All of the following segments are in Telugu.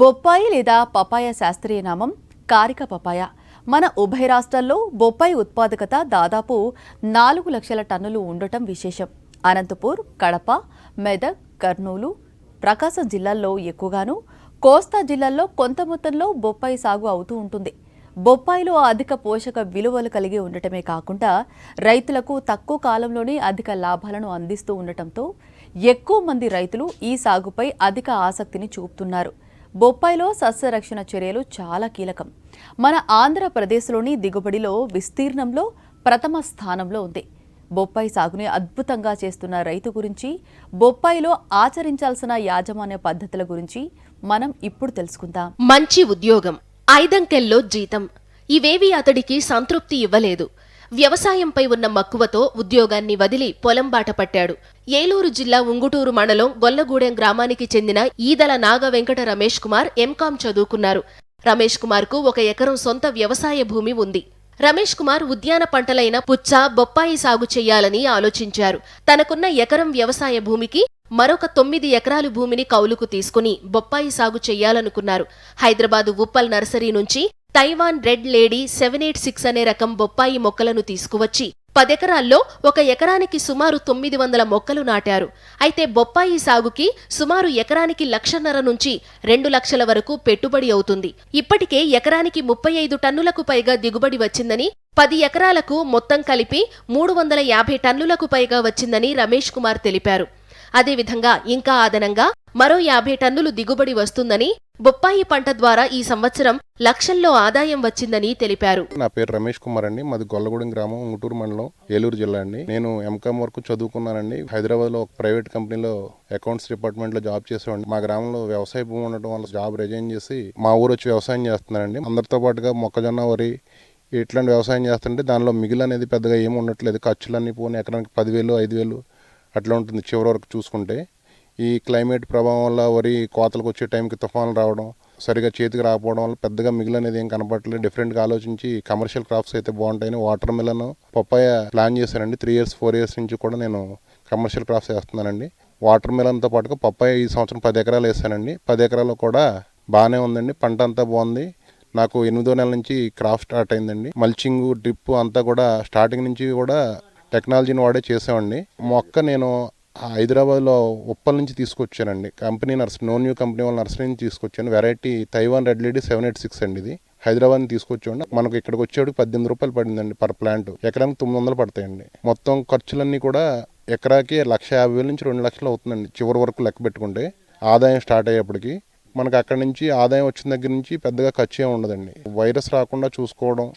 బొప్పాయి లేదా పపాయ శాస్త్రీయ నామం కారిక పపాయ. మన ఉభయ రాష్ట్రాల్లో బొప్పాయి ఉత్పాదకత దాదాపు నాలుగు లక్షల టన్నులు ఉండటం విశేషం. అనంతపూర్ కడప మెదక్ కర్నూలు ప్రకాశం జిల్లాల్లో ఎక్కువగాను కోస్తా జిల్లాల్లో కొంత మొత్తంలో బొప్పాయి సాగు అవుతూ ఉంటుంది. బొప్పాయిలో అధిక పోషక విలువలు కలిగి ఉండటమే కాకుండా రైతులకు తక్కువ కాలంలోనే అధిక లాభాలను అందిస్తూ ఉండటంతో ఎక్కువ మంది రైతులు ఈ సాగుపై అధిక ఆసక్తిని చూపుతున్నారు. బొప్పాయిలో సస్యరక్షణ చర్యలు చాలా కీలకం. మన ఆంధ్రప్రదేశ్లోని దిగుబడిలో విస్తీర్ణంలో ప్రథమ స్థానంలో ఉంది. బొప్పాయి సాగుని అద్భుతంగా చేస్తున్న రైతు గురించి బొప్పాయిలో ఆచరించాల్సిన యాజమాన్య పద్ధతుల గురించి మనం ఇప్పుడు తెలుసుకుందాం. మంచి ఉద్యోగం ఐదంకెల్లో జీతం. ఇవేవి అతడికి సంతృప్తి ఇవ్వలేదు. వ్యవసాయంపై ఉన్న మక్కువతో ఉద్యోగాన్ని వదిలి పొలం బాట పట్టాడు. ఏలూరు జిల్లా ఉంగుటూరు మండలం గొల్లగూడెం గ్రామానికి చెందిన ఈదల నాగ వెంకట రమేష్ కుమార్ ఎంకాం చదువుకున్నారు. రమేష్ కుమార్కు ఒక ఎకరం సొంత వ్యవసాయ భూమి ఉంది. రమేష్ కుమార్ ఉద్యాన పంటలైన పుచ్చ బొప్పాయి సాగు చేయాలని ఆలోచించారు. తనకున్న ఎకరం వ్యవసాయ భూమికి మరొక తొమ్మిది ఎకరాలు భూమిని కౌలుకు తీసుకుని బొప్పాయి సాగు చేయాలనుకున్నారు. హైదరాబాదు ఉప్పల్ నర్సరీ నుంచి Taiwan red lady seven eight six అనే రకం బొప్పాయి మొక్కలను తీసుకువచ్చి పదెకరాల్లో ఒక ఎకరానికి సుమారు తొమ్మిది వందల మొక్కలు నాటారు. అయితే బొప్పాయి సాగుకి సుమారు ఎకరానికి లక్షన్నర నుంచి రెండు లక్షల వరకు పెట్టుబడి అవుతుంది. ఇప్పటికే ఎకరానికి ముప్పై ఐదు టన్నులకు పైగా దిగుబడి వచ్చిందని పది ఎకరాలకు మొత్తం కలిపి మూడు వందల యాభై టన్నులకు పైగా వచ్చిందని రమేష్ కుమార్ తెలిపారు. అదేవిధంగా ఇంకా అదనంగా మరో యాభై టన్నులు దిగుబడి వస్తుందని బొప్పాయి పంట ద్వారా ఈ సంవత్సరం లక్షల్లో ఆదాయం వచ్చిందని తెలిపారు. నా పేరు రమేష్ కుమార్ అండి. మాది గొల్లగూడెం గ్రామం ఉంగుటూరు మండలం ఏలూరు జిల్లా అండి. నేను ఎంకామ్ వరకు చదువుకున్నానండి. హైదరాబాద్లో ఒక ప్రైవేట్ కంపెనీలో అకౌంట్స్ డిపార్ట్మెంట్లో జాబ్ చేసేవాడిని. మా గ్రామంలో వ్యవసాయ భూమి ఉండటం వల్ల జాబ్ రిజైన్ చేసి మా ఊరు వచ్చి వ్యవసాయం చేస్తున్నానండి. అందరితో పాటుగా మొక్కజొన్న వరి ఇట్లాంటి వ్యవసాయం చేస్తుంటే దానిలో మిగిలి అనేది పెద్దగా ఏమి ఉండట్లేదు. ఖర్చులన్నీ పోనీ ఎకరానికి పదివేలు ఐదు వేలు అట్లా ఉంటుంది చివరి వరకు చూసుకుంటే. ఈ క్లైమేట్ ప్రభావం వల్ల వరి కోతలకు వచ్చే టైంకి తుఫాన్లు రావడం సరిగా చేతికి రాకపోవడం వల్ల పెద్దగా మిగిలినది ఏం కనపడలేదు డిఫరెంట్గా ఆలోచించి కమర్షియల్ క్రాప్స్ అయితే బాగుంటాయని వాటర్ మిలన్ పప్పాయ ప్లాన్ చేశానండి. త్రీ ఇయర్స్ ఫోర్ ఇయర్స్ నుంచి కూడా నేను కమర్షియల్ క్రాప్స్ వేస్తున్నానండి. వాటర్ మిలన్తో పాటుగా పప్పాయ ఈ సంవత్సరం పది ఎకరాలు వేసానండి. పది ఎకరాలు కూడా బాగానే ఉందండి. పంట అంతా బాగుంది. నాకు ఎనిమిదో నెల నుంచి క్రాప్ స్టార్ట్ అయిందండి. మల్చింగ్ డ్రిప్ అంతా కూడా స్టార్టింగ్ నుంచి కూడా టెక్నాలజీని వాడే చేసామండి మొక్క నేను హైదరాబాద్లో ఉప్పల్ నుంచి తీసుకొచ్చానండి company nursery no new company వాళ్ళ నర్సరీ నుంచి తీసుకొచ్చాను. Variety Taiwan red lady seven eight six అండి ఇది. హైదరాబాద్ తీసుకొచ్చాడు మనకు ఇక్కడికి వచ్చేటికి పద్దెనిమిది రూపాయలు పడిందండి పర్ ప్లాంట్. ఎకరానికి తొమ్మిది వందలు పడతాయండి. మొత్తం ఖర్చులన్నీ కూడా ఎకరాకి లక్ష యాభై వేల నుంచి రెండు లక్షలు అవుతుందండి చివరి వరకు లెక్క పెట్టుకుంటే ఆదాయం స్టార్ట్ అయ్యేప్పటికి. మనకు అక్కడ నుంచి ఆదాయం వచ్చిన దగ్గర నుంచి పెద్దగా ఖర్చు ఏమి ఉండదండి. వైరస్ రాకుండా చూసుకోవడం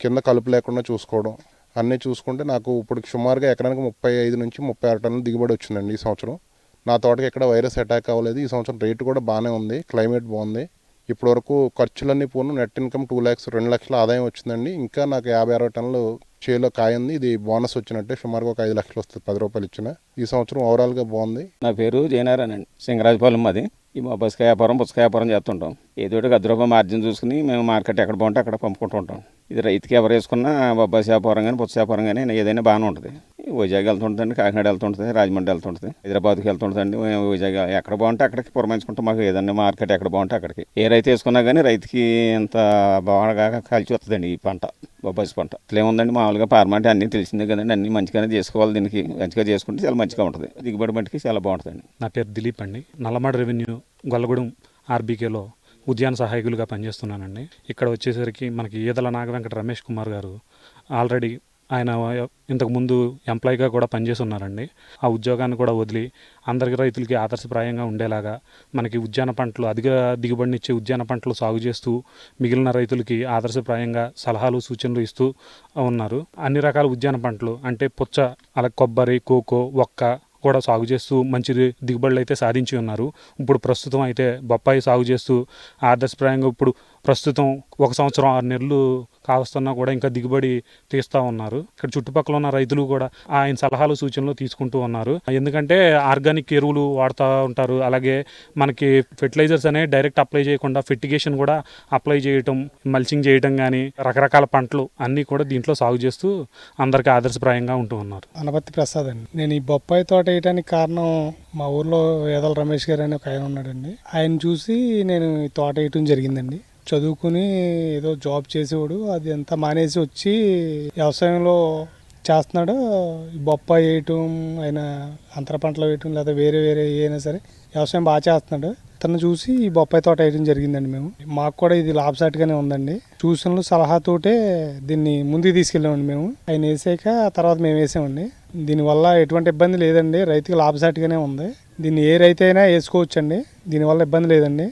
కింద కలుపు లేకుండా చూసుకోవడం అన్నీ చూసుకుంటే నాకు ఇప్పుడు సుమారుగా ఎకరానికి ముప్పై ఐదు నుంచి ముప్పై ఆరు టన్నులు దిగుబడి వచ్చిందండి ఈ సంవత్సరం. నా తోటకి ఎక్కడ వైరస్ అటాక్ అవ్వలేదు. ఈ సంవత్సరం రేటు కూడా బాగానే ఉంది. క్లైమేట్ బాగుంది. ఇప్పటి వరకు ఖర్చులన్నీ పోను నెట్ ఇన్కమ్ టూ ల్యాక్స్ రెండు లక్షల ఆదాయం వచ్చిందండి. ఇంకా నాకు యాభై అరవై టన్నులు చేలో కాయ ఉంది ఇది బోనస్ వచ్చినట్టే సుమారుగా ఒక ఐదు లక్షలు వస్తుంది. పది రూపాయలు ఇచ్చిన ఈ సంవత్సరం ఓవరాల్గా బాగుంది. నా పేరు జయనారాయణ అండి. సింగరాజపాలెం మాది. ఈ మా వ్యాపారం పుస్తక వ్యాపారం చేస్తుంటాం. ఏదో ఒకటి అర్ధ రూపాయ మార్జిన్ చూసుకుని మేము మార్కెట్ ఎక్కడ బాగుంటే అక్కడ పంపుకుంటూ ఉంటాం. ఇది రైతుకి ఎవరు వేసుకున్నా బొబ్బాసి వ్యాపారం కానీ పుస్తక వ్యాపారం కానీ ఏదైనా బాగానే ఉంటుంది. వైజాగ్ వెళ్తుంటుందండి కాకినాడ వెళ్తుంటుంది రాజమండ్రి వెళ్తుంటుంది హైదరాబాద్కి వెళ్తుంటుందండి. వైజాగ్ ఎక్కడ బాగుంటే అక్కడికి పురమాయించుకుంటాం. మాకు ఏదైనా మార్కెట్ ఎక్కడ బాగుంటే అక్కడికి. ఏ రైతు వేసుకున్నా కానీ రైతుకి ఇంత బాగా కలిసి వస్తుందండి ఈ పంట బొబ్బాసి పంట. ఇట్లా ఏముందండి మామూలుగా పార్మంటే అన్నీ తెలిసిందే కదండి అన్ని మంచిగానే చేసుకోవాలి దీనికి. మంచిగా చేసుకుంటే చాలా మంచిగా ఉంటుంది. దిగుబడి మట్టికి చాలా బాగుంటుందండి. నా పేరు దిలీప్ అండి. నల్లమడ రెవెన్యూ గొల్లగూడెం ఆర్బీకేలో ఉద్యాన సహాయకులుగా పనిచేస్తున్నానండి. ఇక్కడ వచ్చేసరికి మనకి ఈదల నాగవెంకట రమేష్ కుమార్ గారు ఆల్రెడీ ఆయన ఇంతకుముందు ఎంప్లాయీగా కూడా పనిచేసి ఉన్నారండి ఆ ఉద్యోగాన్ని కూడా వదిలి అందరికి రైతులకి ఆదర్శప్రాయంగా ఉండేలాగా మనకి ఉద్యాన పంటలు అధిక దిగుబడినిచ్చే ఉద్యాన పంటలు సాగు చేస్తూ మిగిలిన రైతులకి ఆదర్శప్రాయంగా సలహాలు సూచనలు ఇస్తూ ఉన్నారు. అన్ని రకాల ఉద్యాన పంటలు అంటే పుచ్చ అలా కొబ్బరి కోకో ఒక్క కూడా సాగు చేస్తూ మంచి దిగుబడులు అయితే సాధించి ఉన్నారు. ఇప్పుడు ప్రస్తుతం అయితే బొప్పాయి సాగు చేస్తూ ఆదర్శప్రాయంగా ఇప్పుడు ప్రస్తుతం ఒక సంవత్సరం ఆరు నెలలు కావస్తున్నా కూడా ఇంకా దిగుబడి తీస్తూ ఉన్నారు. ఇక్కడ చుట్టుపక్కల ఉన్న రైతులు కూడా ఆయన సలహాలు సూచనలు తీసుకుంటూ ఉన్నారు. ఎందుకంటే ఆర్గానిక్ ఎరువులు వాడుతూ ఉంటారు. అలాగే మనకి ఫెర్టిలైజర్స్ అనేవి డైరెక్ట్ అప్లై చేయకుండా ఫెర్టిగేషన్ కూడా అప్లై చేయటం మల్చింగ్ చేయటం కానీ రకరకాల పంటలు అన్నీ కూడా దీంట్లో సాగు చేస్తూ అందరికీ ఆదర్శప్రాయంగా ఉంటూ ఉన్నారు. అనపతి ప్రసాద్ అండి. నేను ఈ బొప్పాయి తోట వేయడానికి కారణం మా ఊర్లో వేదల రమేష్ గారు అని ఒక ఆయన ఉన్నాడండి. ఆయన చూసి నేను తోట వేయటం జరిగిందండి. చదువుకుని ఏదో జాబ్ చేసేవాడు. అది అంతా మానేసి వచ్చి వ్యవసాయంలో చేస్తున్నాడు. బొప్పాయి వేయటం ఆయన అంతర పంటలు వేయటం లేదా వేరే వేరే అయినా సరే వ్యవసాయం బాగా చేస్తున్నాడు. తను చూసి ఈ బొప్పాయి తోట వేయడం జరిగిందండి మేము. మాకు కూడా ఇది లాభసాటిగానే ఉందండి. సూచనలు సలహాతోటే దీన్ని ముందుకు తీసుకెళ్ళామండి మేము. ఆయన వేసాక తర్వాత మేము వేసామండి. దీనివల్ల ఎటువంటి ఇబ్బంది లేదండి. రైతుకి లాభసాటిగానే ఉంది. దీన్ని ఏ రైతు అయినా వేసుకోవచ్చండి. దీనివల్ల ఇబ్బంది లేదండి.